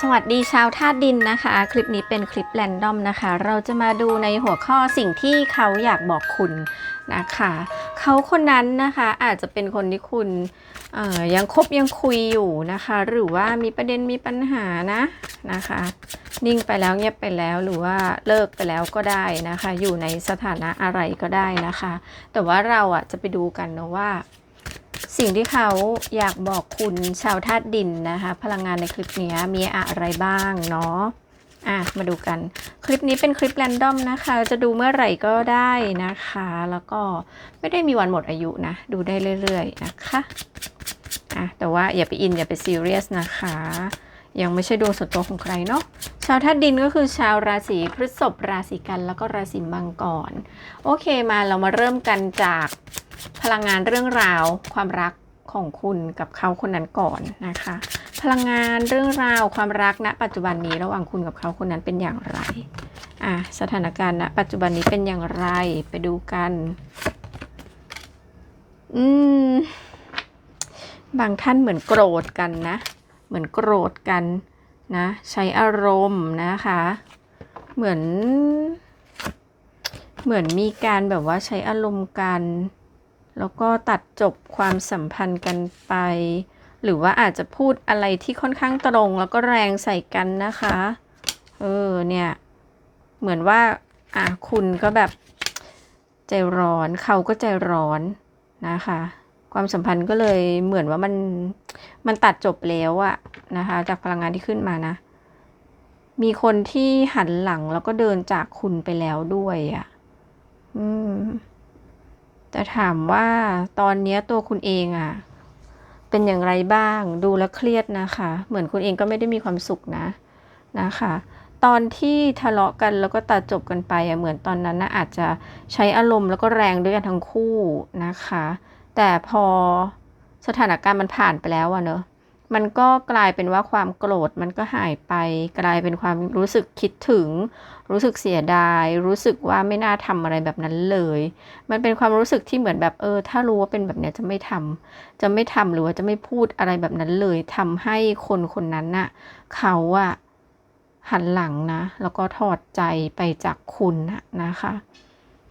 สวัสดีชาวธาตุดินนะคะ คลิปนี้เป็นคลิปแรนดอมนะคะ เราจะมาดูในหัวข้อสิ่งที่เขาอยากบอกคุณนะคะ เขาคนนั้นนะคะอาจจะเป็นคนที่คุณยังคบยังคุยอยู่นะคะ หรือว่ามีประเด็นมีปัญหานะนะคะ นิ่งไปแล้วเงียบไปแล้วหรือว่าเลิกไปแล้วก็ได้นะคะ อยู่ในสถานะอะไรก็ได้นะคะ แต่ว่าเราอะจะไปดูกันนะว่า สิ่งที่เขาอยากบอกคุณชาวธาตุดินนะคะ พลังงานในคลิปนี้มีอะไรบ้างเนาะอะมาดูกัน คลิปนี้เป็นคลิปแรนดอมนะคะ จะดูเมื่อไหร่ก็ได้นะคะ แล้วก็ไม่ได้มีวันหมดอายุนะ ดูได้เรื่อยๆนะคะอะแต่ว่าอย่าไปอินอย่าไปซีเรียสนะคะ ยังไม่ใช่ดวงส่วนตัวของใครเนาะชาวธาตุดินก็คือชาวราศีพฤษภราศีกันแล้วก็ราศีมังกรโอเคมาเรามาเริ่มกันจาก พลังงานเรื่องราวความรักของคุณกับเขาคนนั้นก่อนนะคะ พลังงานเรื่องราวความรักณ ปัจจุบันนี้ระหว่างคุณกับเขาคนนั้นเป็นอย่างไรอะสถานการณ์ณ ปัจจุบันนี้เป็นอย่างไรไปดูกัน อืม บางท่านเหมือนโกรธกันนะ เหมือนโกรธกันนะ ใช้อารมณ์นะคะ เหมือน เหมือนมีการแบบว่าใช้อารมณ์กัน แล้วก็ตัดจบความสัมพันธ์กันไป หรือว่าอาจจะพูดอะไรที่ค่อนข้างตรง แล้วก็แรงใส่กันนะคะ เออเนี่ย เหมือนว่า อะคุณก็แบบ ใจร้อนเขาก็ใจร้อนนะคะ ความสัมพันธ์ก็เลยเหมือนว่ามันมันตัดจบแล้วอะนะคะ จากพลังงานที่ขึ้นมานะ มีคนที่หันหลังแล้วก็เดินจากคุณไปแล้วด้วยอะอืม แต่ถามว่าตอนนี้ตัวคุณเองอะเป็นอย่างไรบ้างดูแลวเครียดนะคะ เหมือนคุณเองก็ไม่ได้มีความสุขนะนะคะ ตอนที่ทะเลาะกันแล้วก็ตัดจบกันไปอะเหมือนตอนนั้นนะอาจจะใช้อารมณ์แล้วก็แรงด้วยกันทั้งคู่นะคะ แต่พอสถานการณ์มันผ่านไปแล้วอะเนอะ มันก็กลายเป็นว่าความโกรธมันก็หายไป กลายเป็นความรู้สึกคิดถึง รู้สึกเสียดาย รู้สึกว่าไม่น่าทำอะไรแบบนั้นเลย มันเป็นความรู้สึกที่เหมือนแบบเออ ถ้ารู้ว่าเป็นแบบเนี้ยจะไม่ทำจะไม่ทำหรือว่าจะไม่พูดอะไรแบบนั้นเลยทำให้คนคนนั้นน่ะเขาอะหันหลังนะ แล้วก็ถอดใจไปจากคุณนะคะ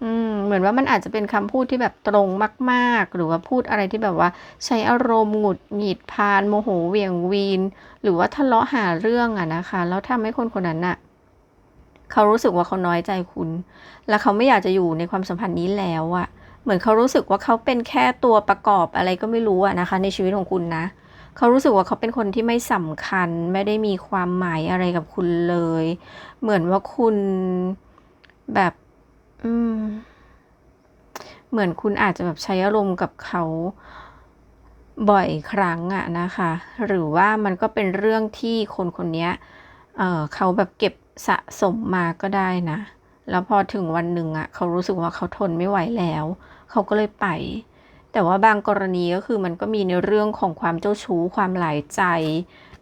อืมเหมือนว่ามันอาจจะเป็นคำพูดที่แบบตรงมาก ๆ หรือว่าพูดอะไรที่แบบว่า ใช้อารมณ์หงุดหงิดพานโมโหเหวี่ยงวีน หรือว่าทะเลาะหาเรื่องอะนะคะ แล้วทำให้คนคนนั้นน่ะเขารู้สึกว่าเขาน้อยใจคุณ และเขาไม่อยากจะอยู่ในความสัมพันธ์นี้แล้วอะเหมือนเขารู้สึกว่าเขาเป็นแค่ตัวประกอบอะไรก็ไม่รู้อะนะคะ ในชีวิตของคุณนะเขารู้สึกว่าเขาเป็นคนที่ไม่สำคัญไม่ได้มีความหมายอะไรกับคุณเลย เหมือนว่าคุณแบบ อืม เหมือนคุณอาจจะแบบใช้อารมณ์กับเขาบ่อยครั้งอะนะคะ หรือว่ามันก็เป็นเรื่องที่คนคนนี้เอ่อเขาแบบเก็บสะสมมาก็ได้นะ แล้วพอถึงวันหนึ่งอะเขารู้สึกว่าเขาทนไม่ไหวแล้ว เขาก็เลยไป แต่ว่าบางกรณีก็คือมันก็มีในเรื่องของความเจ้าชู้ความหลายใจ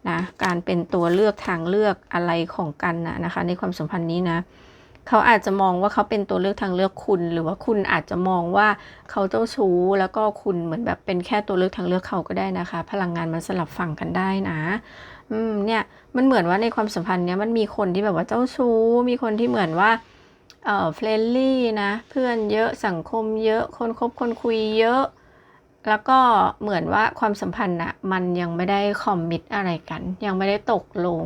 นะ การเป็นตัวเลือกทางเลือกอะไรของกันนะนะคะ ในความสัมพันธ์นี้นะ เขาอาจจะมองว่าเขาเป็นตัวเลือกทางเลือกคุณ หรือว่าคุณอาจจะมองว่าเขาเจ้าชู้ แล้วก็คุณเหมือนแบบเป็นแค่ตัวเลือกทางเลือกเขาก็ได้นะคะ พลังงานมันสลับฝั่งกันได้นะ อืมเนี่ยมันเหมือนว่าในความสัมพันธ์เนี้ยมันมีคนที่แบบว่าเจ้าชู้ มีคนที่เหมือนว่าเอ่อเฟรนลี่นะ เพื่อนเยอะสังคมเยอะคนคบคนคุยเยอะ แล้วก็เหมือนว่าความสัมพันธ์อะมันยังไม่ได้คอมมิตอะไรกัน ยังไม่ได้ตกลง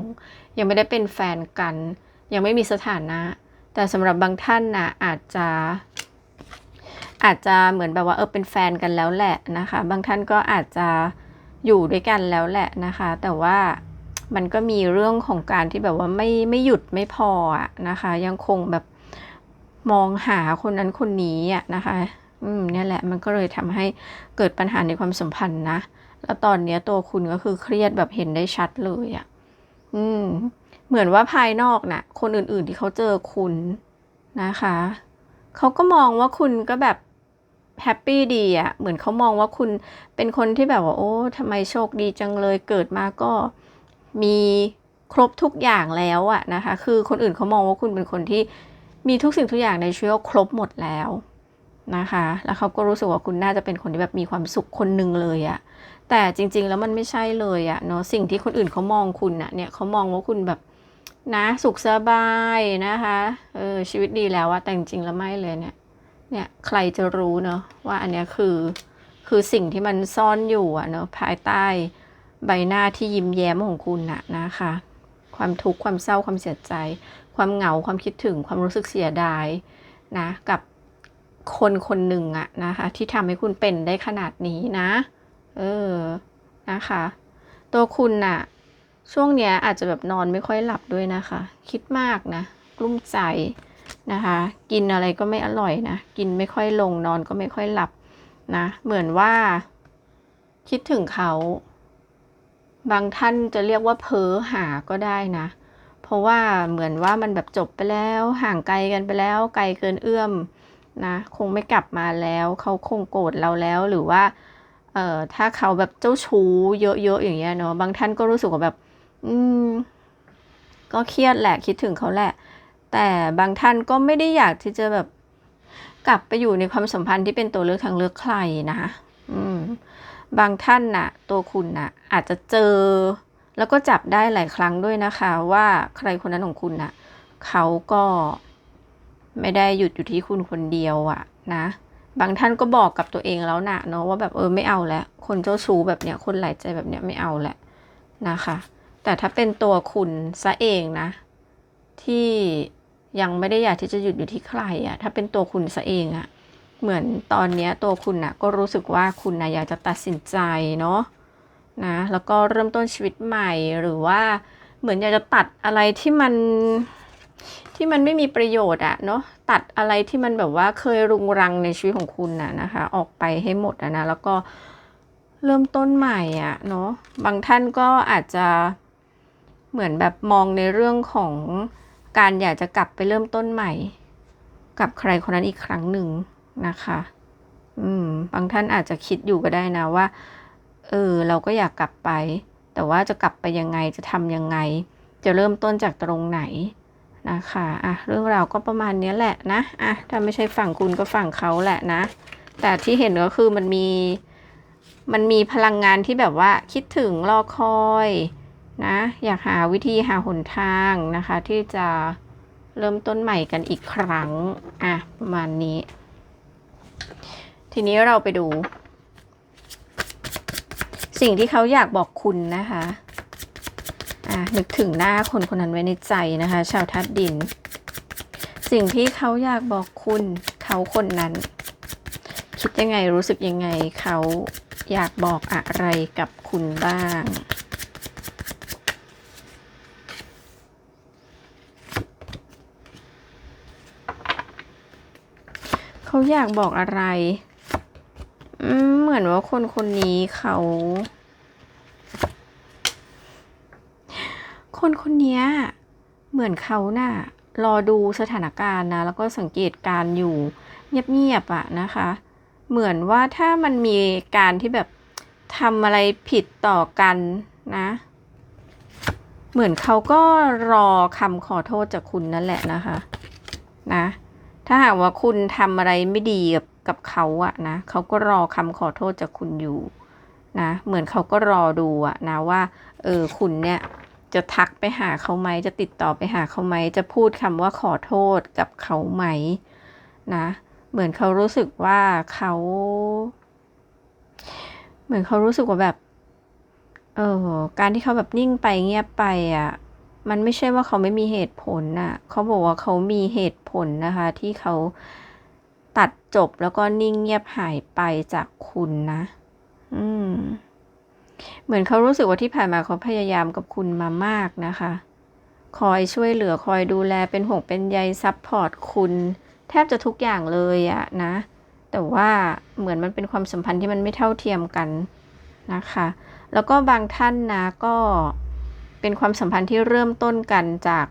ยังไม่ได้เป็นแฟนกัน ยังไม่มีสถานะ แต่สำหรับบางท่านนะอาจจะอาจจะเหมือนแบบว่าเออเป็นแฟนกันแล้วแหละนะคะ บางท่านก็อาจจะอยู่ด้วยกันแล้วแหละนะคะ แต่ว่ามันก็มีเรื่องของการที่แบบว่าไม่ไม่หยุดไม่พออะนะคะ ยังคงแบบมองหาคนนั้นคนนี้อะนะคะ อืมเนี่ยแหละมันก็เลยทำให้เกิดปัญหาในความสัมพันธ์นะ แล้วตอนเนี้ยตัวคุณก็คือเครียดแบบเห็นได้ชัดเลยอะ อืม เหมือนว่าภายนอกน่ะ คนอื่นๆที่เขาเจอคุณนะคะ เขาก็มองว่าคุณก็แบบแฮปปี้ดีอะ่ะ เหมือนเขามองว่าคุณเป็นคนที่แบบว่า โอ้ทำไมโชคดีจังเลยเกิดมาก็มีครบทุกอย่างแล้วอะนะคะ คือคนอื่นเขามองว่าคุณเป็นคนที่มีทุกสิ่งทุกอย่างในชีวิตครบหมดแล้วนะคะ แล้วเขาก็รู้สึกว่าคุณน่าจะเป็นคนที่แบบมีความสุขคนหนึ่งเลยอะแต่จริง ๆ แล้วมันไม่ใช่เลยอะเนาะ สิ่งที่คนอื่นเขามองคุณอะเนี่ยเขามองว่าคุณแบบ นะสุขสบายนะคะเออชีวิตดีแล้วอะแต่จริงๆแล้วไม่เลยเนี่ยเนี่ยใครจะรู้เนาะว่าอันเนี้ยคือคือสิ่งที่มันซ่อนอยู่อะเนาะภายใต้ใบหน้าที่ยิ้มแย้มของคุณนะนะคะ ความทุกข์ความเศร้าความเสียใจ ความเหงาความคิดถึงความรู้สึกเสียดายนะกับคนคนหนึ่งอะนะคะ ที่ทำให้คุณเป็นได้ขนาดนี้นะ เออนะคะ ตัวคุณน่ะ ช่วงเนี้ยอาจจะแบบนอนไม่ค่อยหลับด้วยนะคะ คิดมากนะ กลุ้มใจนะคะ กินอะไรก็ไม่อร่อยนะ กินไม่ค่อยลงนอนก็ไม่ค่อยหลับนะ เหมือนว่า คิดถึงเขา บางท่านจะเรียกว่าเพ้อหาก็ได้นะ เพราะว่าเหมือนว่ามันแบบจบไปแล้ว ห่างไกลกันไปแล้ว ไกลเกินเอื้อมนะ คงไม่กลับมาแล้ว เขาคงโกรธเราแล้วหรือว่า เอ่อ ถ้าเขาแบบเจ้าชู้เยอะๆอย่างเงี้ยเนาะ บางท่านก็รู้สึกว่าแบบ อืม ก็เครียดแหละคิดถึงเขาแหละ แต่บางท่านก็ไม่ได้อยากที่จะแบบกลับไปอยู่ในความสัมพันธ์ที่เป็นตัวเลือกทางเลือกใครนะคะอืม บางท่านน่ะ ตัวคุณน่ะ อาจจะเจอ แล้วก็จับได้หลายครั้งด้วยนะคะ ว่าใครคนนั้นของคุณน่ะ เขาก็ไม่ได้หยุดอยู่ที่คุณคนเดียวอะนะ บางท่านก็บอกกับตัวเองแล้วนะเนาะว่าแบบเออไม่เอาแล้ว คนเจ้าชู้แบบเนี้ยคนหลายใจแบบเนี้ยไม่เอาแหละนะคะ แต่ถ้าเป็นตัวคุณซะเองนะ ที่ยังไม่ได้อยากที่จะหยุดอยู่ที่ใครอะถ้าเป็นตัวคุณซะเองอะเหมือนตอนนี้ตัวคุณนะก็รู้สึกว่าคุณนะอยากจะตัดสินใจเนาะนะแล้วก็เริ่มต้นชีวิตใหม่หรือว่าเหมือนอยากจะตัดอะไรที่มันที่มันไม่มีประโยชน์อะเนาะตัดอะไรที่มันแบบว่าเคยรุงรังในชีวิตของคุณน่ะนะคะ ออกไปให้หมดอะนะแล้วก็เริ่มต้นใหม่อะเนาะบางท่านก็อาจจะ เหมือนแบบมองในเรื่องของการอยากจะกลับไปเริ่มต้นใหม่ กับใครคนนั้นอีกครั้งหนึ่งนะคะ อืม บางท่านอาจจะคิดอยู่ก็ได้นะว่า เออ เราก็อยากกลับไป แต่ว่าจะกลับไปยังไง จะทำยังไง จะเริ่มต้นจากตรงไหนนะคะ อะ เรื่องราวก็ประมาณนี้แหละนะ อะ ถ้าไม่ใช่ฝั่งคุณก็ฝั่งเขาแหละนะ แต่ที่เห็นก็คือมันมี มันมีพลังงานที่แบบว่าคิดถึงรอคอย นะอยากหาวิธีหาหนทางนะคะ ที่จะเริ่มต้นใหม่กันอีกครั้งอะประมาณนี้ ทีนี้เราไปดู สิ่งที่เขาอยากบอกคุณนะคะอะนึกถึงหน้าคนคนนั้นไว้ในใจนะคะ ชาวทัดดิน สิ่งที่เขาอยากบอกคุณเขาคนนั้น คิดยังไงรู้สึกยังไงเขาอยากบอกอะไรกับคุณบ้าง เขาอยากบอกอะไร เหมือนว่าคนคนนี้เขา คนคนนี้เหมือนเขาน่ะ รอดูสถานการณ์นะ แล้วก็สังเกตการอยู่ เงียบๆอะนะคะ เหมือนว่าถ้ามันมีการที่แบบทำอะไรผิดต่อกันนะ เหมือนเขาก็รอคำขอโทษจากคุณนั่นแหละนะคะ นะ ถ้าหากว่าคุณทำอะไรไม่ดีกับกับเขาอะนะเขาก็รอคำขอโทษจากคุณอยู่นะเหมือนเขาก็รอดูอะนะว่าเออคุณเนี่ยจะทักไปหาเขาไหมจะติดต่อไปหาเขาไหมจะพูดคำว่าขอโทษกับเขาไหมนะเหมือนเขารู้สึกว่าเขา เหมือนเขารู้สึกว่าแบบเออการที่เขาแบบนิ่งไปเงียบไปอะ มันไม่ใช่ว่าเขาไม่มีเหตุผลน่ะ เขาบอกว่าเขามีเหตุผลนะคะ ที่เขาตัดจบแล้วก็นิ่งเงียบหายไปจากคุณนะ อืม เหมือนเขารู้สึกว่าที่ผ่านมาเขาพยายามกับคุณมามากนะคะ คอยช่วยเหลือคอยดูแลเป็นห่วงเป็นใยซัพพอร์ตคุณ แทบจะทุกอย่างเลยอะนะ แต่ว่าเหมือนมันเป็นความสัมพันธ์ที่มันไม่เท่าเทียมกันนะคะ แล้วก็บางท่านนะก็ เป็นความสัมพันธ์ที่เริ่มต้นกันจาก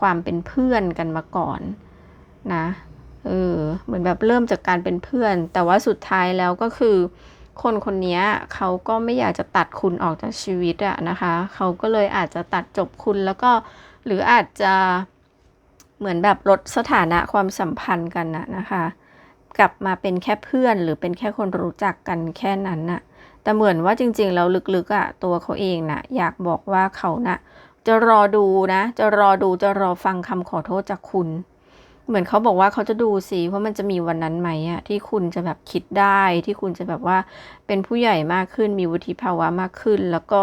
ความเป็นเพื่อนกันมาก่อนนะเออเหมือนแบบเริ่มจากการเป็นเพื่อน แต่ว่าสุดท้ายแล้วก็คือ คนคนนี้เขาก็ไม่อยากจะตัดคุณออกจากชีวิตอะนะคะ เขาก็เลยอาจจะตัดจบคุณแล้วก็หรืออาจจะเหมือนแบบลดสถานะความสัมพันธ์กันนะนะคะ กลับมาเป็นแค่เพื่อนหรือเป็นแค่คนรู้จักกันแค่นั้นน่ะ แต่เหมือนว่าจริง ๆ แล้วลึกๆอะ่ะตัวเขาเองนะอยากบอกว่าเขานะ่ะจะรอดูนะ จะรอดูจะรอฟังคำขอโทษจากคุณ เหมือนเขาบอกว่าเขาจะดูสิว่ามันจะมีวันนั้นไหมอะที่คุณจะแบบคิดได้ที่คุณจะแบบว่าเป็นผู้ใหญ่มากขึ้นมีวุฒิภาวะมากขึ้น แล้วก็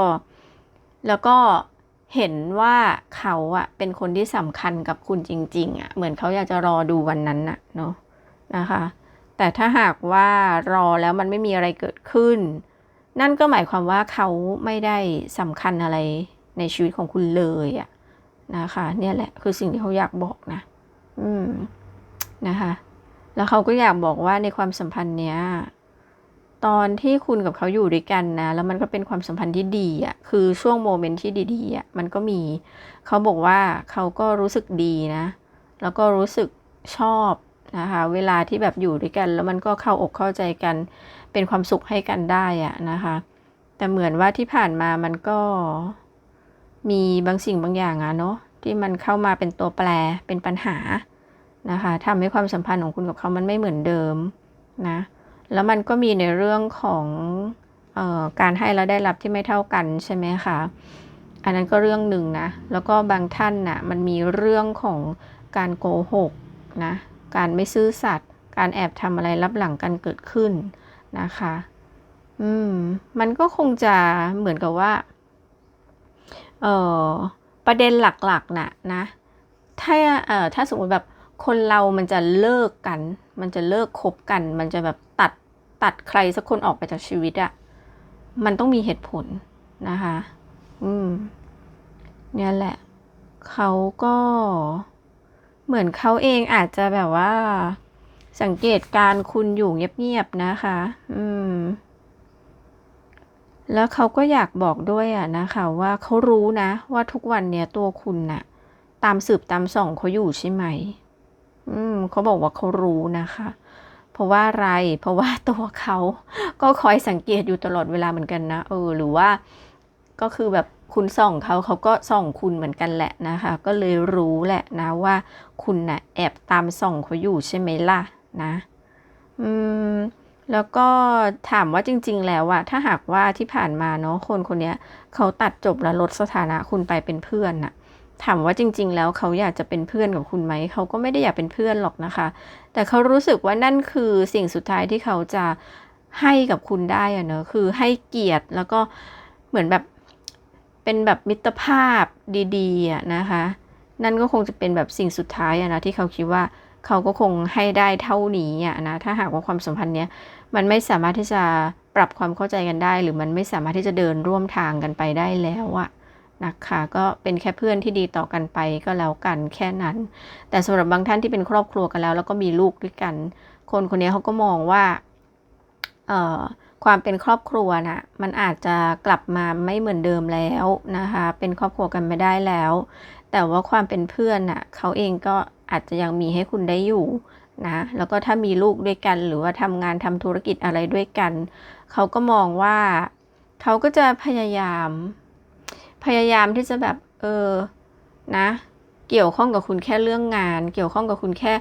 แล้วก็เห็นว่าเขาอะเป็นคนที่สำคัญกับคุณจริง ๆอะเหมือนเขาอยากจะรอดูวันนั้นน่ะเนาะนะคะ แต่ถ้าหากว่ารอแล้วมันไม่มีอะไรเกิดขึ้น นั่นก็หมายความว่าเขาไม่ได้สำคัญอะไรในชีวิตของคุณเลยอะนะคะ เนี่ยแหละคือสิ่งที่เขาอยากบอกนะ อืมนะคะ แล้วเขาก็อยากบอกว่าในความสัมพันธ์เนี้ยตอนที่คุณกับเขาอยู่ด้วยกันนะ แล้วมันก็เป็นความสัมพันธ์ที่ดีอะ่ะ คือช่วงโมเมนต์ที่ดีๆอะ่ะ มันก็มี เขาบอกว่าเขาก็รู้สึกดีนะ แล้วก็รู้สึกชอบ นะคะเวลาที่แบบอยู่ด้วยกัน แล้วมันก็เข้าอกเข้าใจกัน เป็นความสุขให้กันได้อะนะคะ แต่เหมือนว่าที่ผ่านมามันก็มีบางสิ่งบางอย่างอะเนาะที่มันเข้ามาเป็นตัวแปรเป็นปัญหานะคะทำให้ความสัมพันธ์ของคุณกับเขามันไม่เหมือนเดิมนะแล้วมันก็มีในเรื่องของออการให้แล้วได้รับที่ไม่เท่ากันใช่ไหมคะอันนั้นก็เรื่องหนึ่งนะแล้วก็บางท่านนะ่ะมันมีเรื่องของการโกหกนะ การไม่ซื่อสัตย์การแอบทำอะไรรับหลังกันเกิดขึ้นนะคะ อืม มันก็คงจะเหมือนกับว่า เออประเด็นหลักๆน่ะนะ ถ้า เอ่อ ถ้าสมมติแบบคนเรามันจะเลิกกัน มันจะเลิกคบกัน มันจะแบบตัด ตัดใครสักคนออกไปจากชีวิตอะมันต้องมีเหตุผลนะคะ อืม เนี่ยแหละ เขาก็ เหมือนเขาเองอาจจะแบบว่า สังเกตการคุณอยู่เงียบๆนะคะ อืม แล้วเขาก็อยากบอกด้วยอะนะคะว่าเขารู้นะ ว่าทุกวันเนี้ยตัวคุณน่ะ ตามสืบตามส่องเขาอยู่ใช่ไหม อืมเขาบอกว่าเขารู้นะคะ เพราะว่าอะไร เพราะว่าตัวเขาก็คอยสังเกตอยู่ตลอดเวลาเหมือนกันนะ เออ หรือว่าก็คือแบบ คุณส่องเขาเขาก็ส่องคุณเหมือนกันแหละนะคะ ก็เลยรู้แหละนะว่าคุณนะ่ะแอบตามส่องเขาอยู่ใช่ไหมล่ะนะอืมแล้วก็ถามว่าจริง ๆ แล้วอะถ้าหากว่าที่ผ่านมาเนาะคนคนนี้เขาตัดจบแล้วลดสถานะคุณไปเป็นเพื่อนน่ะ ถามว่าจริง ๆ แล้วเขาอยากจะเป็นเพื่อนกับคุณไหมเขาก็ไม่ได้อยากเป็นเพื่อนหรอกนะคะ แต่เขารู้สึกว่านั่นคือสิ่งสุดท้ายที่เขาจะให้กับคุณได้อะเนอะคือให้เกียรติแล้วก็เหมือนแบบ เป็นแบบมิตรภาพดีๆอะนะคะ นั่นก็คงจะเป็นแบบสิ่งสุดท้ายนะที่เขาคิดว่าเขาก็คงให้ได้เท่านี้อะนะถ้าหากว่าความสัมพันธ์เนี้ยมันไม่สามารถที่จะปรับความเข้าใจกันได้ หรือมันไม่สามารถที่จะเดินร่วมทางกันไปได้แล้วอะนะคะก็เป็นแค่เพื่อนที่ดีต่อกันไปก็แล้วกันแค่นั้น แต่สำหรับบางท่านที่เป็นครอบครัวกันแล้ว แล้วก็มีลูกด้วยกัน คนคนนี้เขาก็มองว่าเออ ความเป็นครอบครัวนะ่ะมันอาจจะกลับมาไม่เหมือนเดิมแล้วนะคะ เป็นครอบครัวกันไม่ได้แล้ว แต่ว่าความเป็นเพื่อนน่ะเขาเองก็อาจจะยังมีให้คุณได้อยู่นะแล้วก็ถ้ามีลูกด้วยกัน หรือว่าทำงานทำธุรกิจอะไรด้วยกัน เขาก็มองว่าเขาก็จะพยายาม พยายามที่จะแบบเออนะ เกี่ยวข้องกับคุณแค่เรื่องงาน เกี่ยวข้องกับคุณแค่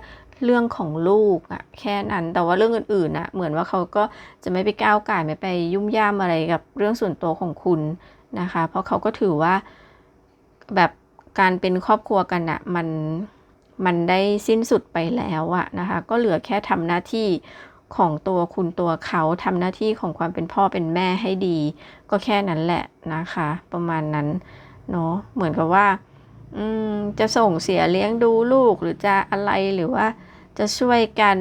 เรื่องของลูกอะแค่นั้น แต่ว่าเรื่องอื่นๆอะเหมือนว่าเขาก็จะไม่ไปก้าวไก่ไม่ไปยุ่มย่ามอะไรกับเรื่องส่วนตัวของคุณนะคะ เพราะเขาก็ถือว่าแบบการเป็นครอบครัวกันอะมันมันได้สิ้นสุดไปแล้วอะนะคะ ก็เหลือแค่ทำหน้าที่ของตัวคุณตัวเขาทำหน้าที่ของความเป็นพ่อเป็นแม่ให้ดี ก็แค่นั้นแหละนะคะ ประมาณนั้นเนาะเหมือนกับว่าจะส่งเสียเลี้ยงดูลูกหรือจะอะไรหรือว่า จะช่วยกัน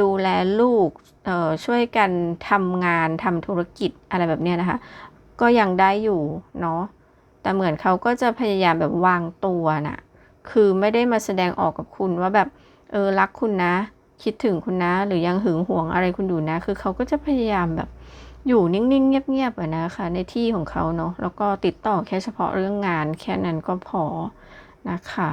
ดูแลลูกเอ่อช่วยกันทำงานทำธุรกิจอะไรแบบนี้นะคะ ก็ยังได้อยู่เนาะแต่เหมือนเขาก็จะพยายามแบบวางตัวนะ่ะคือไม่ได้มาแสดงออกกับคุณว่าแบบเออรักคุณนะ คิดถึงคุณนะ หรือยังหึงหวงอะไรคุณอยู่นะ คือเขาก็จะพยายามแบบอยู่นิ่งๆ เงียบๆอะนะคะในที่ของเขาเนาะแล้วก็ติดต่อแค่เฉพาะเรื่องงานแค่นั้นก็พอนะคะ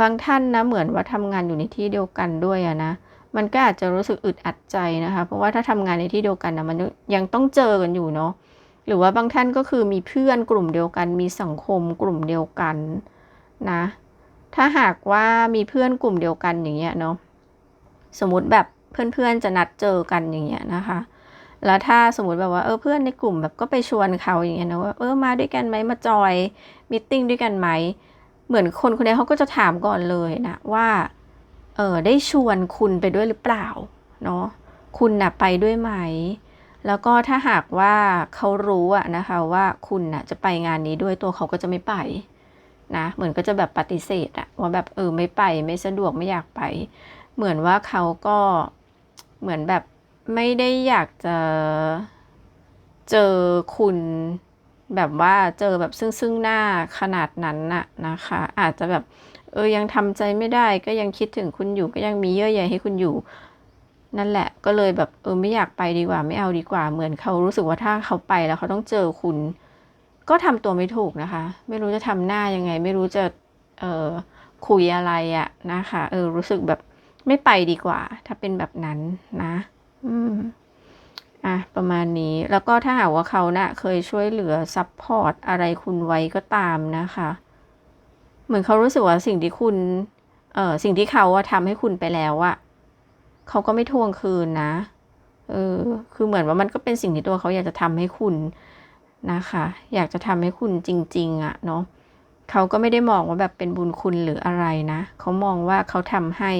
บางท่านนะเหมือนว่าทำงานอยู่ในที่เดียวกันด้วยอะนะ มันก็อาจจะรู้สึกอึดอัดใจนะคะ เพราะว่าถ้าทำงานในที่เดียวกันนะมันยังต้องเจอกันอยู่เนาะ หรือว่าบางท่านก็คือมีเพื่อนกลุ่มเดียวกัน มีสังคมกลุ่มเดียวกันนะ ถ้าหากว่ามีเพื่อนกลุ่มเดียวกันอย่างเงี้ยเนาะ สมมติแบบเพื่อนๆจะนัดเจอกันอย่างเงี้ยนะคะ แล้วถ้าสมมติแบบว่าเออเพื่อนในกลุ่มแบบก็ไปชวนเขาอย่างเงี้ยนะว่าเออมาด้วยกันไหมมาจอยมิทติ้งด้วยกันไหม เหมือนคนคนนี้เขาก็จะถามก่อนเลยนะว่า เออได้ชวนคุณไปด้วยหรือเปล่า เนาะคุณน่ะไปด้วยไหม แล้วก็ถ้าหากว่าเขารู้อะนะคะว่าคุณน่ะจะไปงานนี้ด้วยตัวเขาก็จะไม่ไปนะเหมือนก็จะแบบปฏิเสธอะว่าแบบเออไม่ไปไม่สะดวกไม่อยากไป เหมือนว่าเขาก็เหมือนแบบไม่ได้อยากจะเจอคุณ แบบว่าเจอแบบซึ่งซึ่งหน้าขนาดนั้นน่ะนะคะ อาจจะแบบเออยังทำใจไม่ได้ก็ยังคิดถึงคุณอยู่ก็ยังมีเยื่อใยให้คุณอยู่ นั่นแหละก็เลยแบบเออไม่อยากไปดีกว่า ไม่เอาดีกว่าเหมือนเขารู้สึกว่าถ้าเขาไปแล้วเขาต้องเจอคุณ ก็ทำตัวไม่ถูกนะคะ ไม่รู้จะทำหน้ายังไง ไม่รู้จะเออคุยอะไรอะนะคะ เออรู้สึกแบบไม่ไปดีกว่า ถ้าเป็นแบบนั้นนะ อืม อะประมาณนี้แล้วก็ถ้าหากว่าเขานะ่ะเคยช่วยเหลือซัพพอร์ตอะไรคุณไว้ก็ตามนะคะ เหมือนเขารู้สึกว่าสิ่งที่คุณเออสิ่งที่เขาอะทำให้คุณไปแล้วอะเขาก็ไม่ทวงคืนนะเออคือเหมือนว่ามันก็เป็นสิ่งที่ตัวเขาอยากจะทำให้คุณนะคะ อยากจะทำให้คุณจริง ๆอะเนาะเขาก็ไม่ได้มองว่าแบบเป็นบุญคุณหรืออะไรนะ เขามองว่าเขาทำให้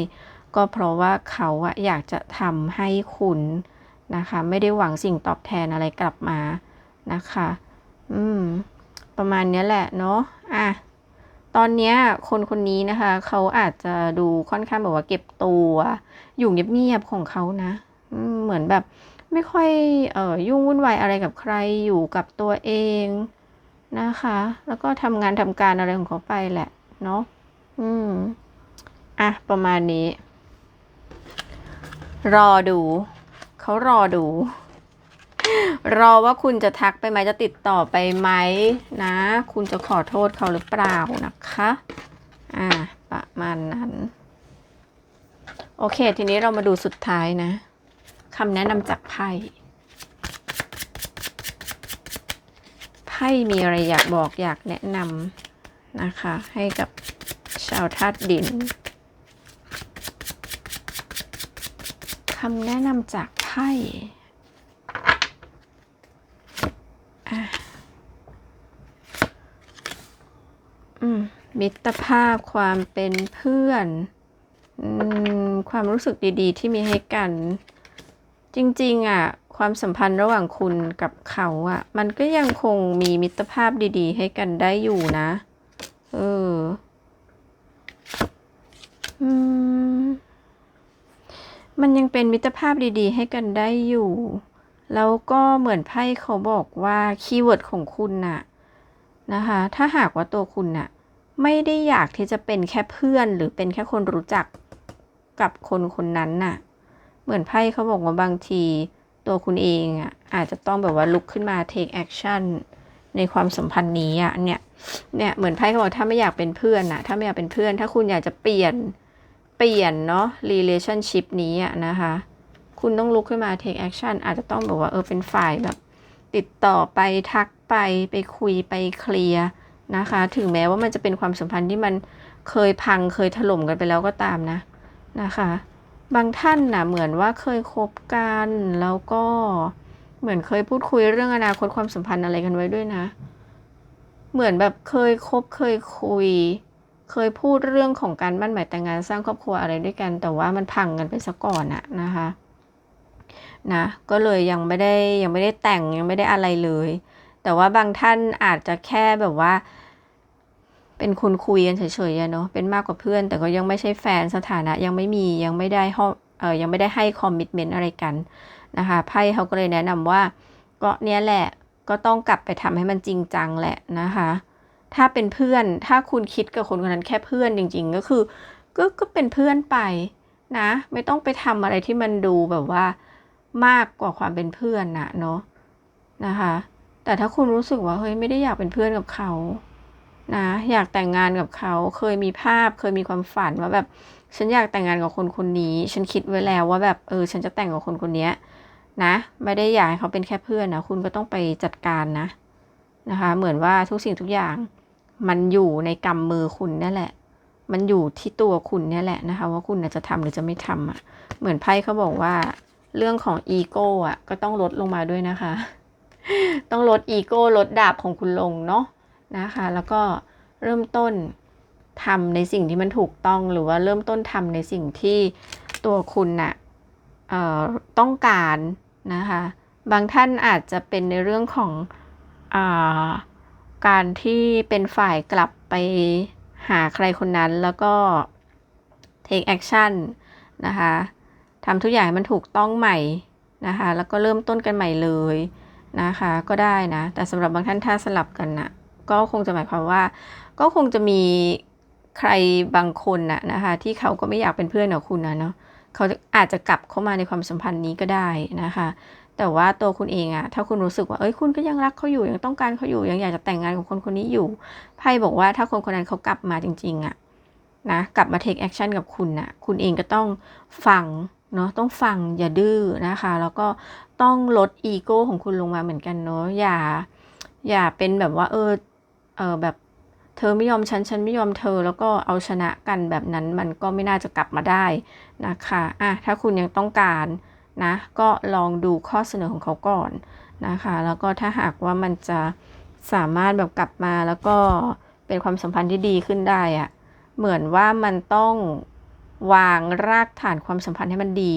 ก็เพราะว่าเขาอะอยากจะทำให้คุณ นะคะ ไม่ได้หวังสิ่งตอบแทนอะไรกลับมานะคะ อืม ประมาณนี้แหละเนาะอะตอนนี้คนคนนี้นะคะ เขาอาจจะดูค่อนข้างแบบว่าเก็บตัว อยู่เงียบๆของเขานะอืเหมือนแบบไม่ค่อยเอ่อยุ่งวุ่นวายอะไรกับใครอยู่กับตัวเองนะคะ แล้วก็ทำงานทำการอะไรของเขาไปแหละเนาะอืมอะประมาณนี้ รอดู เขารอดู รอว่าคุณจะทักไปไหมจะติดต่อไปไหมนะ คุณจะขอโทษเขาหรือเปล่านะคะ อ่า ประมาณนั้น โอเค ทีนี้เรามาดูสุดท้ายนะคำแนะนำจากไพ่ไพ่มีอะไรอยากบอกอยากแนะนำนะคะ ให้กับชาวธาตุดินคำแนะนำจาก ไพ่อะอืมมิตรภาพความเป็นเพื่อนอมความรู้สึกดีๆ ที่มีให้กัน จริง ๆอะ ความสัมพันธ์ระหว่างคุณกับเขาอะ มันก็ยังคงมีมิตรภาพดีๆ ให้กันได้อยู่นะ เออ อืม มันยังเป็นมิตรภาพดีๆ ให้กันได้อยู่ แล้วก็เหมือนไพ่เขาบอกว่าคีย์เวิร์ดของคุณน่ะนะคะ ถ้าหากว่าตัวคุณน่ะไม่ได้อยากที่จะเป็นแค่เพื่อนหรือเป็นแค่คนรู้จักกับคนคนนั้นน่ะ เหมือนไพ่เขาบอกว่าบางทีตัวคุณเองอะอาจจะต้องแบบว่าลุกขึ้นมา take action ในความสัมพันธ์นี้อะเนี่ยเนี่ยเหมือนไพ่เขาบอกถ้าไม่อยากเป็นเพื่อนน่ะถ้าไม่อยากเป็นเพื่อน ถ้าคุณอยากจะเปลี่ยน ปลี่ยนเนาะ relationship นี้อะนะคะ คุณต้องลุกขึ้นมา take action อาจจะต้องแบบว่าเออเป็นฝ่ายแบบ ติดต่อไปทักไปไปคุยไปเคลียร์นะคะ ถึงแม้ว่ามันจะเป็นความสัมพันธ์ที่มันเคยพังเคยถล่มกันไปแล้วก็ตามนะนะคะ บางท่านนะ่ะเหมือนว่าเคยคบกันแล้วก็เหมือนเคยพูดคุยเรื่องอนาคตความสัมพันธ์อะไรกันไว้ด้วยนะ เหมือนแบบเคยคบเคยคุย เคยพูดเรื่องของการมั่นหมายแต่งงานสร้างครอบครัวอะไรด้วยกัน แต่ว่ามันพังกันไปซะก่อนอะนะคะนะก็เลยยังไม่ได้ยังไม่ได้แต่งยังไม่ได้อะไรเลย แต่ว่าบางท่านอาจจะแค่แบบว่า เป็นคนคุยกันเฉยๆเนาะเป็นมากกว่าเพื่อน แต่ก็ยังไม่ใช่แฟนสถานะ ยังไม่มียังไม่ได้ห้อเออยังไม่ได้ให้คอมมิชเมนต์อะไรกันนะคะไพ่เขาก็เลยแนะนำว่า ก็เนี้ยแหละก็ต้องกลับไปทำให้มันจริงจังแหละนะคะ ถ้าเป็นเพื่อน ถ้าคุณคิดกับคนคนนั้นแค่เพื่อนจริง ๆ ก็คือ ก็ก็เป็นเพื่อนไปนะ ไม่ต้องไปทำอะไรที่มันดูแบบว่ามากกว่าความเป็นเพื่อนนะเนาะนะคะ แต่ถ้าคุณรู้สึกว่าเฮ้ยไม่ได้อยากเป็นเพื่อนกับเขานะอยากแต่งงานกับเขาเคยมีภาพเคยมีความฝันว่าแบบ ฉันอยากแต่งงานกับคนคนนี้ ฉันคิดไว้แล้วว่าแบบเออ ฉันจะแต่งกับคนคนนี้นะ ไม่ได้อยากให้เขาเป็นแค่เพื่อนนะคุณก็ต้องไปจัดการนะนะคะ เหมือนว่าทุกสิ่งทุกอย่าง มันอยู่ในกำมือคุณนี่แหละ มันอยู่ที่ตัวคุณเนี่ยแหละนะคะ ว่าคุณจะทำหรือจะไม่ทำอะ เหมือนไพ่เขาบอกว่า เรื่องของอีโก้อะก็ต้องลดลงมาด้วยนะคะ ต้องลดอีโก้ลดดาบของคุณลงเนาะนะคะ แล้วก็เริ่มต้นทำในสิ่งที่มันถูกต้องหรือว่าเริ่มต้นทำในสิ่งที่ตัวคุณน่ะเอ่อต้องการนะคะ บางท่านอาจจะเป็นในเรื่องของอา การที่เป็นฝ่ายกลับไปหาใครคนนั้นแล้วก็ take action นะคะทำทุกอย่างให้มันถูกต้องใหม่นะคะแล้วก็เริ่มต้นกันใหม่เลยนะคะก็ได้นะ แต่สำหรับบางท่านถ้าสลับกันนะก็คงจะหมายความว่า ก็คงจะมีใครบางคนน่ะนะคะที่เขาก็ไม่อยากเป็นเพื่อนกับคุณนะเนาะเขาอาจจะกลับเข้ามาในความสัมพันธ์นี้ก็ได้นะคะ แต่ว่าตัวคุณเองอะถ้าคุณรู้สึกว่าเอ้ยคุณก็ยังรักเขาอยู่ยังต้องการเขาอยู่ยังอยากจะแต่งงานกับคนคนนี้อยู่ไพ่บอกว่าถ้าคนคนนั้นเขากลับมาจริงๆอะนะกลับมา take action กับคุณนะคุณเองก็ต้องฟังเนาะต้องฟังอย่าดื้อนะคะ แล้วก็ต้องลดอีโก้ของคุณลงมาเหมือนกันเนาะอย่าอย่าเป็นแบบว่าเออเออแบบเธอไม่ยอมฉันฉันไม่ยอมเธอ แล้วก็เอาชนะกันแบบนั้นมันก็ไม่น่าจะกลับมาได้นะคะอะถ้าคุณยังต้องการ นะก็ลองดูข้อเสนอของเขาก่อนนะคะแล้วก็ถ้าหากว่ามันจะสามารถแบบกลับมาแล้วก็เป็นความสัมพันธ์ที่ดีขึ้นได้อะเหมือนว่ามันต้องวางรากฐานความสัมพันธ์ให้มันดี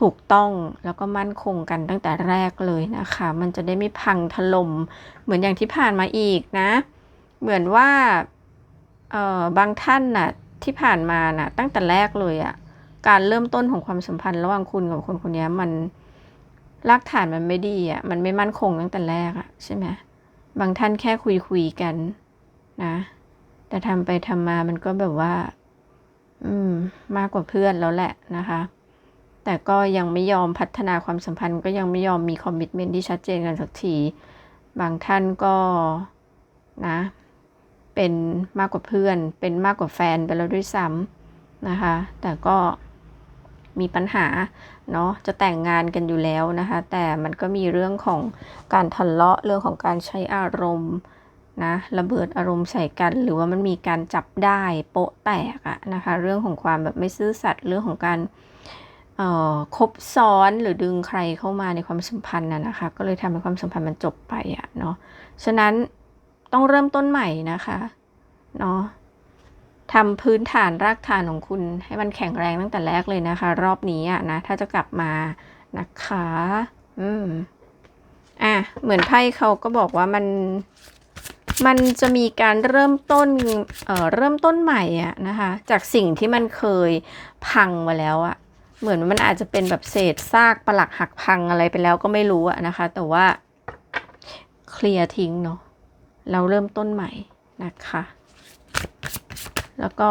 ถูกต้องแล้วก็มั่นคงกันตั้งแต่แรกเลยนะคะ มันจะได้ไม่พังถล่มเหมือนอย่างที่ผ่านมาอีกนะ เหมือนว่าเออบางท่านน่ะที่ผ่านมาน่ะตั้งแต่แรกเลยอะ การเริ่มต้นของความสัมพันธ์ระหว่างคุณกับคนคนนี้มันรากฐานมันไม่ดีอะมันไม่มั่นคงตั้งแต่แรกอะใช่ไหมบางท่านแค่คุยคุยๆกันนะ แต่ทำไปทำมามันก็แบบว่า อืม มากกว่าเพื่อนแล้วแหละนะคะ แต่ก็ยังไม่ยอมพัฒนาความสัมพันธ์ ก็ยังไม่ยอมมีคอมมิชเมนที่ชัดเจนกันสักที บางท่านก็นะ เป็นมากกว่าเพื่อน เป็นมากกว่าแฟนไปแล้วด้วยซ้ำนะคะ แต่ก็ มีปัญหาเนาะจะแต่งงานกันอยู่แล้วนะคะ แต่มันก็มีเรื่องของการทะเลาะเรื่องของการใช้อารมณ์นะระเบิดอารมณ์ใส่กันหรือว่ามันมีการจับได้โปะแตกอะนะคะ เรื่องของความแบบไม่ซื่อสัตย์เรื่องของการเอ่อคบซ้อนหรือดึงใครเข้ามาในความสัมพันธ์น่ะนะคะ ก็เลยทำให้ความสัมพันธ์มันจบไปอะเนาะฉะนั้นต้องเริ่มต้นใหม่นะคะเนาะ ทำพื้นฐานรากฐานของคุณ ให้มันแข็งแรงตั้งแต่แรกเลยนะคะ รอบนี้อะนะ ถ้าจะกลับมานะคะ อืม อะ เหมือนไพ่เขาก็บอกว่ามัน มันจะมีการเริ่มต้น เอ่อ เริ่มต้นใหม่อะนะคะ จากสิ่งที่มันเคยพังมาแล้วอะเหมือนมันอาจจะเป็นแบบเศษซากปลักหักพังอะไรไปแล้วก็ไม่รู้อะนะคะ แต่ว่าเคลียร์ทิ้งเนาะ เราเริ่มต้นใหม่นะคะ แล้วก็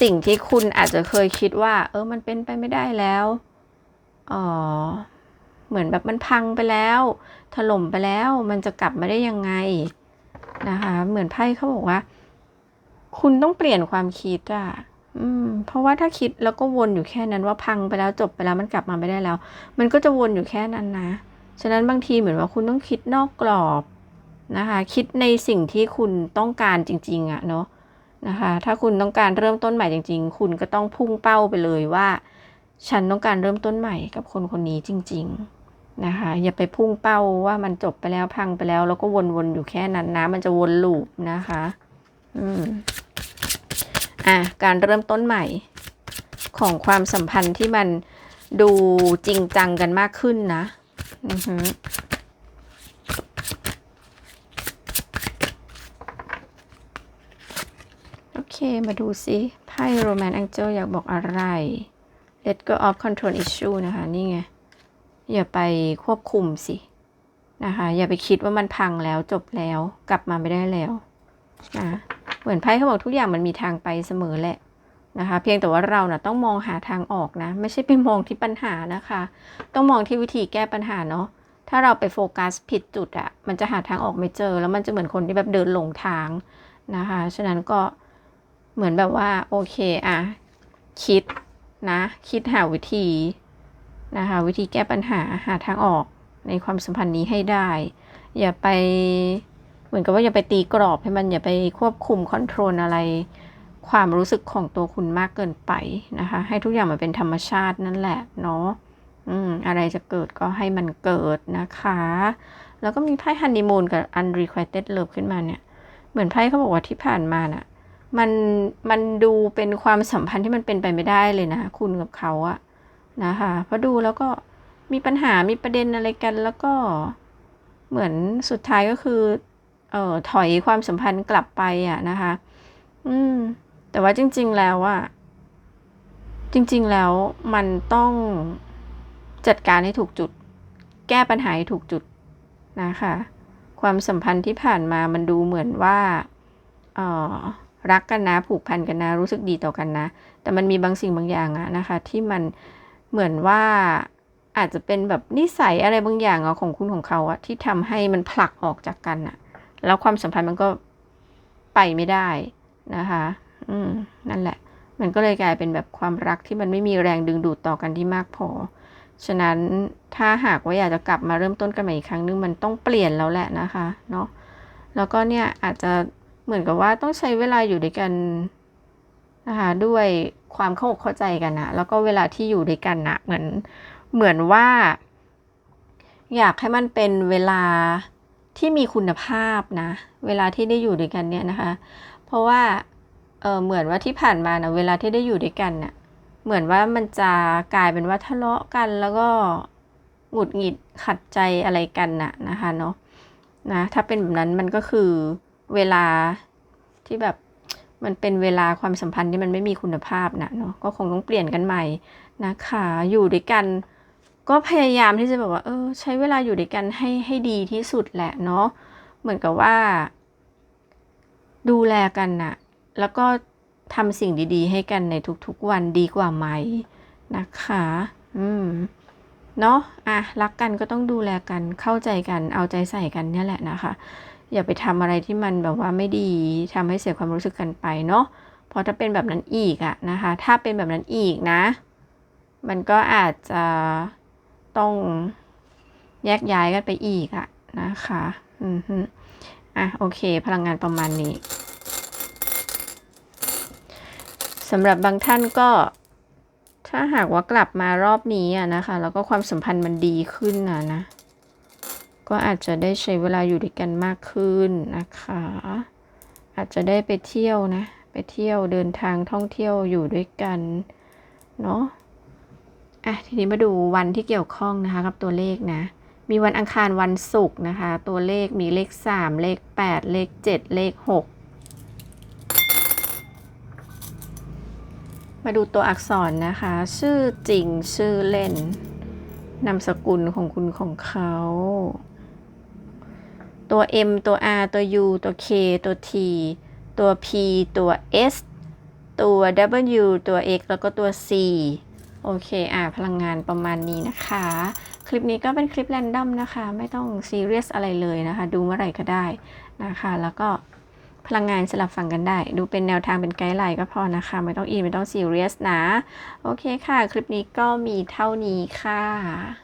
สิ่งที่คุณอาจจะเคยคิดว่า เออมันเป็นไปไม่ได้แล้วเออเหมือนแบบมันพังไปแล้ว ถล่มไปแล้ว มันจะกลับมาได้ยังไงนะคะ เหมือนไพ่เขาบอกว่า คุณต้องเปลี่ยนความคิดอะอืม เพราะว่าถ้าคิดแล้วก็วนอยู่แค่นั้นว่าพังไปแล้วจบไปแล้วมันกลับมาไม่ได้แล้ว มันก็จะวนอยู่แค่นั้นนะ ฉะนั้นบางทีเหมือนว่าคุณต้องคิดนอกกรอบนะคะ คิดในสิ่งที่คุณต้องการจริง ๆอะเนาะ นะคะ ถ้าคุณต้องการเริ่มต้นใหม่จริง ๆ คุณก็ต้องพุ่งเป้าไปเลยว่า ฉันต้องการเริ่มต้นใหม่กับคนคนนี้จริง ๆ นะคะ อย่าไปพุ่งเป้าว่ามันจบไปแล้วพังไปแล้ว แล้วก็วนๆอยู่แค่นั้นนะ มันจะวนลูปนะคะ อืมอะการเริ่มต้นใหม่ของความสัมพันธ์ที่มันดูจริงจังกันมากขึ้นนะ อือโอ เค มาดูซิไพ่ Romance Angel อยากบอกอะไร Let go of control issue นะคะ นี่ไง อย่าไปควบคุมสิ นะคะ อย่าไปคิดว่ามันพังแล้วจบแล้วกลับมาไม่ได้แล้วนะเหมือนไพ่เขาบอกทุกอย่างมันมีทางไปเสมอแหละนะคะ เพียงแต่ว่าเรานะ่ะต้องมองหาทางออกนะ ไม่ใช่ไปมองที่ปัญหานะคะ ต้องมองที่วิธีแก้ปัญหาเนาะถ้าเราไปโฟกัสผิดจุดอะมันจะหาทางออกไม่เจอ แล้วมันจะเหมือนคนที่แบบเดินหลงทางนะคะ ฉะนั้นก็ เหมือนแบบว่า โอเคอะคิดนะ คิดหาวิธีนะคะ วิธีแก้ปัญหาหาทางออกในความสัมพันธ์นี้ให้ได้ อย่าไปเหมือนกับว่าอย่าไปตีกรอบให้มันอย่าไปควบคุมคอนโทรลอะไร ความรู้สึกของตัวคุณมากเกินไปนะคะ ให้ทุกอย่างมันเป็นธรรมชาตินั่นแหละเนาะอืมอะไรจะเกิดก็ให้มันเกิดนะคะ แล้วก็มีไพ่ฮันนีมูนกับ unrequited love ขึ้นมาเนี่ย เหมือนไพ่เขาบอกว่าที่ผ่านมาน่ะ มันมันดูเป็นความสัมพันธ์ที่มันเป็นไปไม่ได้เลยนะคุณกับเขาอะนะคะเพราะดูแล้วก็มีปัญหามีประเด็นอะไรกันแล้วก็เหมือนสุดท้ายก็คือเอ่อถอยความสัมพันธ์กลับไปอะนะคะ อืม แต่ว่าจริง ๆ แล้วอะจริง ๆ แล้วมันต้องจัดการให้ถูกจุด แก้ปัญหาให้ถูกจุดนะคะ ความสัมพันธ์ที่ผ่านมามันดูเหมือนว่า เอ่อ รักกันนะผูกพันกันนะ รู้สึกดีต่อกันนะ แต่มันมีบางสิ่งบางอย่างอะนะคะ ที่มันเหมือนว่าอาจจะเป็นแบบนิสัยอะไรบางอย่างอะของคุณของเขาอะที่ทำให้มันผลักออกจากกันอะแล้วความสัมพันธ์มันก็ไปไม่ได้นะคะ อืมนั่นแหละ มันก็เลยกลายเป็นแบบความรักที่มันไม่มีแรงดึงดูดต่อกันที่มากพอ ฉะนั้นถ้าหากว่าอยากจะกลับมาเริ่มต้นกันใหม่อีกครั้งนึงมันต้องเปลี่ยนแล้วแหละนะคะ เนาะแล้วก็เนี่ยอาจจะ เหมือนกับว่าต้องใช้เวลาอยู่ด้วยกันนะคะด้วยความเข้าอกเข้าใจกันนะแล้วก็เวลาที่อยู่ด้วยกันนะเหมือนเหมือนว่า อยากให้มันเป็นเวลาที่มีคุณภาพนะ เวลาที่ได้อยู่ด้วยกันเนี่ยนะคะ เพราะว่าเออเหมือนว่าที่ผ่านมานะเวลาที่ได้อยู่ด้วยกันเนะ่ยเหมือนว่ามันจะกลายเป็นว่าทะเลาะกันแล้วก็หงุดหงิดขัดใจอะไรกันน่ะนะคะเนาะนะถ้าเป็นแบบนั้นมันก็คือ เวลาที่แบบมันเป็นเวลาความสัมพันธ์ที่มันไม่มีคุณภาพนะเนาะก็คงต้องเปลี่ยนกันใหม่นะคะ อยู่ด้วยกัน ก็พยายามที่จะแบบว่า เออ ใช้เวลาอยู่ด้วยกันให้ให้ดีที่สุดแหละเนาะเหมือนกับว่า ดูแลกันน่ะ แล้วก็ทำสิ่งดี ๆ ให้กันในทุกๆวันดีกว่าไหมนะคะ อืมเนาะอะรักกันก็ต้องดูแลกันเข้าใจกันเอาใจใส่กันเนี่ยแหละนะคะ อย่าไปทำอะไรที่มันแบบว่าไม่ดีทำให้เสียความรู้สึกกันไปเนาะเพราะถ้าเป็นแบบนั้นอีกอะนะคะ ถ้าเป็นแบบนั้นอีกนะ มันก็อาจจะต้องแยกย้ายกันไปอีกอะนะคะ อืมฮึอะโอเค พลังงานประมาณนี้สำหรับบางท่านก็ถ้าหากว่ากลับมารอบนี้อะนะคะ แล้วก็ความสัมพันธ์มันดีขึ้นนะนะ ก็อาจจะได้ใช้เวลาอยู่ด้วยกันมากขึ้นนะคะ อาจจะได้ไปเที่ยวนะ ไปเที่ยวเดินทางท่องเที่ยวอยู่ด้วยกันเนาะอะทีนี้มาดูวันที่เกี่ยวข้องนะคะกับตัวเลขนะ มีวันอังคารวันศุกร์นะคะ ตัวเลขมีเลข 3 เลข 8 เลข 7 เลข 6 มาดูตัวอักษรนะคะ ชื่อจริงชื่อเล่น นามสกุลของคุณของเขา ตัว M ตัว R ตัว U ตัว K ตัว T ตัว P ตัว S ตัว W ตัว X แล้วก็ตัว C โอเค อะพลังงานประมาณนี้นะคะ คลิปนี้ก็เป็นคลิปแรนดอมนะคะ ไม่ต้องซีเรียสอะไรเลยนะคะ ดูเมื่อไหร่ก็ได้นะคะ แล้วก็พลังงานสลับฟังกันได้ ดูเป็นแนวทางเป็นไกด์ไลน์ก็พอนะคะ ไม่ต้องอิน ไม่ต้องซีเรียสนะ โอเคค่ะ คลิปนี้ก็มีเท่านี้ค่ะ